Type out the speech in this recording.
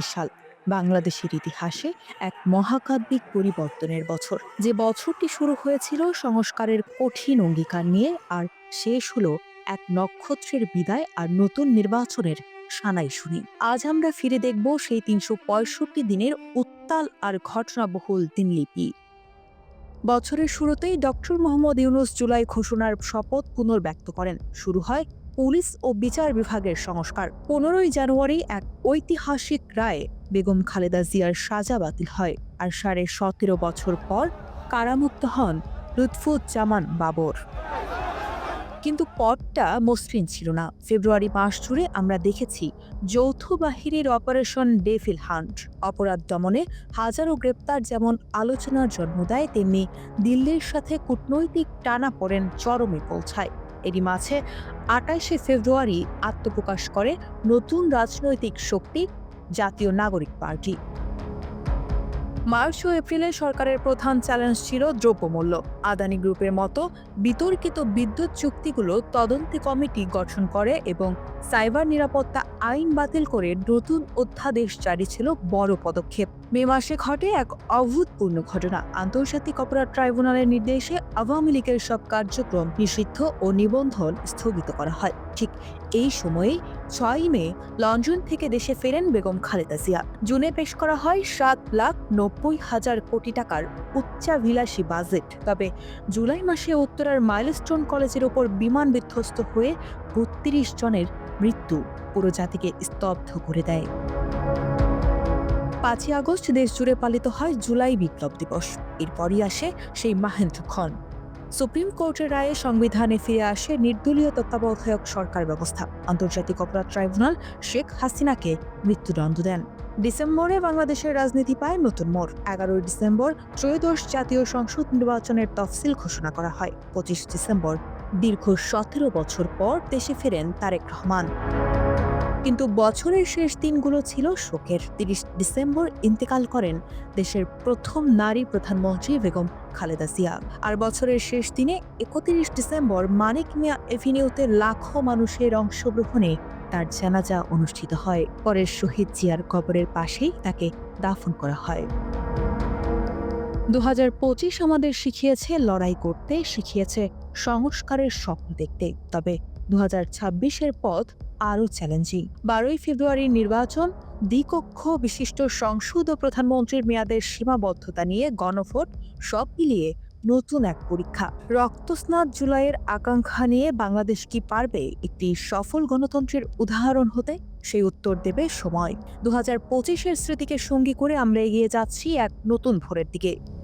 সাল বাংলাদেশের ইতিহাসে এক মহাকাব্যিক পরিবর্তনের বছর। যে বছরটি শুরু হয়েছিল সংস্কারের কঠিন অঙ্গীকার নিয়ে, আর শেষ হলো এক নক্ষত্রের বিদায় আর নতুন নির্বাচনের সানাই শুনি। আজ আমরা ফিরে দেখব সেই তিনশো পঁয়ষট্টি দিনের উত্তাল আর ঘটনাবহুল দিনলিপি। বছরের শুরুতেই ডক্টর মোহাম্মদ ইউনুস জুলাই ঘোষণার শপথ পুনর্ব্যক্ত করেন। শুরু হয় পুলিশ ও বিচার বিভাগের সংস্কার। পনেরোই জানুয়ারি এক ঐতিহাসিক রায়ে বেগম খালেদা জিয়ার সাজা বাতিল হয় আর সাড়ে সতেরো বছর পর কারামুক্ত হন লুৎফুজ্জামান বাবর। কিন্তু পথটা মসৃণ ছিল না। ফেব্রুয়ারি মাস জুড়ে আমরা দেখেছি যৌথ বাহিনীর অপারেশন ডেফিল হান্ট। অপরাধ দমনে হাজারো গ্রেপ্তার যেমন আলোচনার জন্ম দেয়, তেমনি দিল্লির সাথে কূটনৈতিক টানা পড়েন চরমে পৌঁছায়। এরই মাঝে আটাইশে ফেব্রুয়ারি আত্মপ্রকাশ করে নতুন রাজনৈতিক শক্তি, জাতীয় নাগরিক পার্টি। মার্চ ও এপ্রিলে সরকারের প্রধান চ্যালেঞ্জ ছিল দ্রব্যমূল্য। আদানি গ্রুপের মতো বিতর্কিত বিদ্যুৎ চুক্তিগুলো তদন্তি কমিটি গঠন করে এবং সাইবার নিরাপত্তা আইন বাতিল করে নতুন অধ্যাদেশ জারি ছিল বড় পদক্ষেপ। মে মাসে ঘটে এক অভূতপূর্ণ ঘটনা। আন্তর্জাতিক অপরাধ ট্রাইব্যুনালের নির্দেশে আওয়ামী লীগের সব কার্যক্রম নিষিদ্ধ ও নিবন্ধন স্থগিত করা হয়। ঠিক এই সময়ে ছয় মে লন্ডন থেকে দেশে ফেরেন বেগম খালেদা জিয়া। জুনে পেশ করা হয় সাত লাখ নব্বই হাজার কোটি টাকার উচ্চাভিলাষী বাজেট। তবে জুলাই মাসে উত্তরার মাইলস্টোন কলেজের ওপর বিমান বিধ্বস্ত হয়ে বত্রিশ জনের মৃত্যু পুরো জাতিকে স্তব্ধ করে দেয়। পাঁচই আগস্ট দেশ জুড়ে পালিত হয় জুলাই বিপ্লব দিবস। এরপরই আসে সেই মাহেন্দ্র খন সুপ্রিম কোর্টের রায়ে সংবিধানে ফিরে আসে নির্দলীয় তত্ত্বাবধায়ক সরকার ব্যবস্থা। আন্তর্জাতিক অপরাধ ট্রাইব্যুনাল শেখ হাসিনাকে মৃত্যুদণ্ড দেন। ডিসেম্বরে বাংলাদেশের রাজনীতি পায় নতুন মোড়। এগারোই ডিসেম্বর ত্রয়োদশ জাতীয় সংসদ নির্বাচনের তফসিল ঘোষণা করা হয়। পঁচিশ ডিসেম্বর, দীর্ঘ সতেরো বছর পর দেশে ফেরেন তারেক রহমান। কিন্তু বছরের শেষ দিনগুলো ছিল শোকের। তিরিশ ডিসেম্বর ইন্তেকাল করেন দেশের প্রথম নারী প্রধানমন্ত্রী বেগম খালেদা জিয়া। আর বছরের শেষ দিনে একত্রিশ ডিসেম্বর মানিক মিয়া এভিনিউতে লাখো মানুষের অংশগ্রহণে তার জানাজা অনুষ্ঠিত হয়। পরে শহীদ জিয়ার কবরের পাশেই তাকে দাফন করা হয়। দু আমাদের শিখিয়েছে, লড়াই করতে শিখিয়েছে, সংস্কারের স্বপ্ন দেখতে। তবে দু ছাব্বিশের পথ আরও চ্যালেঞ্জিং। বারোই ফেব্রুয়ারির নির্বাচন, দ্বিকক্ষ বিশিষ্ট সংসদ ও প্রধানমন্ত্রীর মেয়াদের সীমাবদ্ধতা নিয়ে গণভোট, সব মিলিয়ে নতুন এক পরীক্ষা। রক্তস্নাত জুলাইয়ের আকাঙ্ক্ষা নিয়ে বাংলাদেশ কি পারবে একটি সফল গণতন্ত্রের উদাহরণ হতে? সেই উত্তর দেবে সময়। দু হাজার পঁচিশের স্মৃতিকে সঙ্গী করে আমরা এগিয়ে যাচ্ছি এক নতুন ভোরের দিকে।